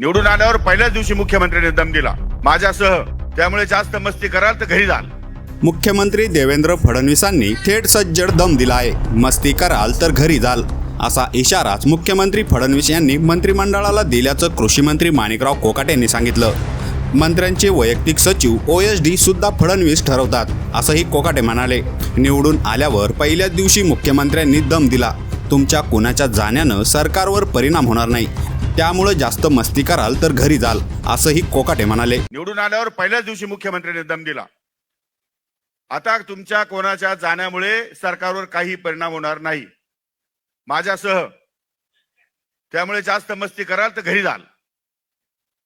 निवडून आल्यावर पहिल्याच दिवशी मुख्यमंत्र्यांनी दम दिला. माझ्यासह त्यामुळे जास्त मस्ती कराल तर घरी जाल. मुख्यमंत्री देवेंद्र फडणवीसांनी थेट सज्जड दम दिला आहे मस्ती कराल तर घरी जाल. असा इशाराच मुख्यमंत्री फडणवीस यांनी मंत्रिमंडळाला दिल्याचं कृषी मंत्री माणिकराव कोकाटे यांनी सांगितलं. मंत्र्यांचे वैयक्तिक सचिव ओ एस डी सुद्धा फडणवीस ठरवतात असंही कोकाटे म्हणाले. निवडून आल्यावर पहिल्याच दिवशी मुख्यमंत्र्यांनी दम दिला. तुमच्या कुणाच्या जाण्यानं सरकारवर परिणाम होणार नाही. त्यामुळे जास्त मस्ती कराल तर घरी जाल असंही कोकाटे म्हणाले. निवडून आल्यावर पहिल्याच दिवशी मुख्यमंत्र्यांनी दम दिला. आता तुमच्या कोणाच्या जाण्यामुळे सरकारवर काही परिणाम होणार नाही. माझ्यासह त्यामुळे जास्त मस्ती कराल तर घरी जाल.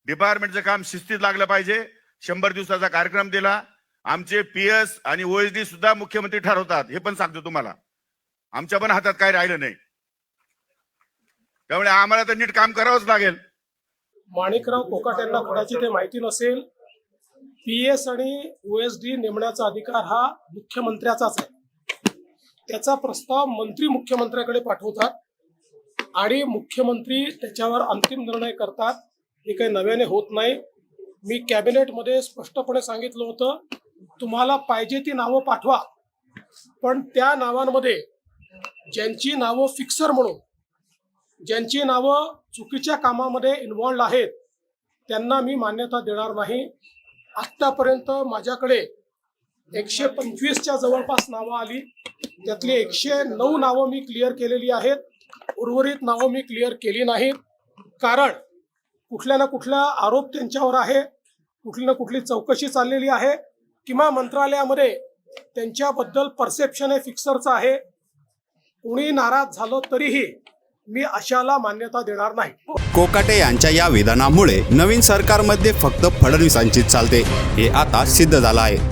डिपार्टमेंटचं काम शिस्तीत लागलं पाहिजे. शंभर दिवसाचा कार्यक्रम दिला. आमचे पीएस आणि ओएसडी सुद्धा मुख्यमंत्री ठरवतात हे पण सांगतो तुम्हाला. आमच्या पण हातात काही राहिलं नाही. त्यामुळे आम्हाला तर नीट काम करावंच लागेल. माणिकराव कोकाट यांना कदाचित हे माहिती नसेल पी एस आणि ओएसडी एस डी नेमण्याचा अधिकार हा मुख्यमंत्र्याचाच आहे. त्याचा प्रस्ताव मंत्री मुख्यमंत्र्याकडे पाठवतात आणि मुख्यमंत्री त्याच्यावर अंतिम निर्णय करतात. हे काही नव्याने होत नाही. मी कॅबिनेटमध्ये स्पष्टपणे सांगितलं होतं तुम्हाला पाहिजे ती नावं पाठवा. पण त्या नावांमध्ये ज्यांची नावं फिक्सर म्हणून ज्यांची नावं चुकीच्या कामामध्ये इन्व्हॉल्ड आहेत त्यांना मी मान्यता देणार नाही. आत्तापर्यंत माझ्याकडे एकशे पंचवीसच्या जवळपास नावं आली. त्यातली एकशे नऊ नावं मी क्लिअर केलेली आहेत. उर्वरित नावं मी क्लिअर केली नाहीत. कारण कुठल्या ना कुठला आरोप त्यांच्यावर आहे. कुठली ना कुठली चौकशी चाललेली आहे. किंवा मंत्रालयामध्ये त्यांच्याबद्दल परसेप्शन हे फिक्सरचं आहे. कोणी नाराज झालं तरीही मी अशाला मान्यता देणार नाही. कोकाटे यांच्या या विधानामुळे नवीन सरकारमध्ये फक्त फडणवीसांचीच चालते. हे आता सिद्ध झालं आहे.